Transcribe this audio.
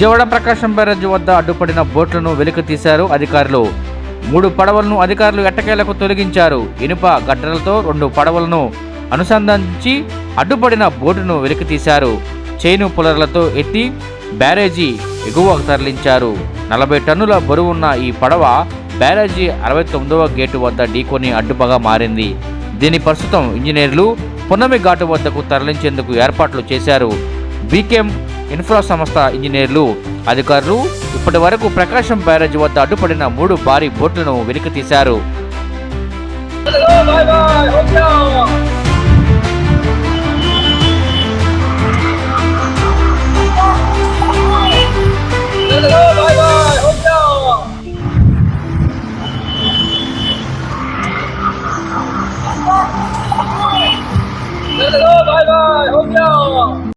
విజయవాడ ప్రకాశం barrage వద్ద అడ్డుపడిన బోట్లను వెలికి తీశారు అధికారులు. మూడు పడవలను అధికారులు ఎట్టకేలకు తొలగించారు. ఇనుప గడ్డలతో రెండు పడవలను అనుసంధానించి అడ్డుపడిన బోటును వెలికి తీశారు. చైను పులర్లతో ఎత్తి బ్యారేజీ ఎగువకు తరలించారు. నలభై టన్నుల బరువున్న ఈ పడవ బ్యారేజీ అరవై తొమ్మిదవ గేటు వద్ద ఢీకొని అడ్డుపగా మారింది. దీని ప్రస్తుతం ఇంజనీర్లు పున్నమి ఘాటు వద్దకు తరలించేందుకు ఏర్పాట్లు చేశారు. బీకేఎం ఇన్ఫ్రా సంస్థ ఇంజనీర్లు అధికారులు ఇప్పటి వరకు ప్రకాశం బ్యారేజ్ వద్ద అడ్డుపడిన మూడు భారీ బోట్లను వెలికి తీశారు. Bye bye,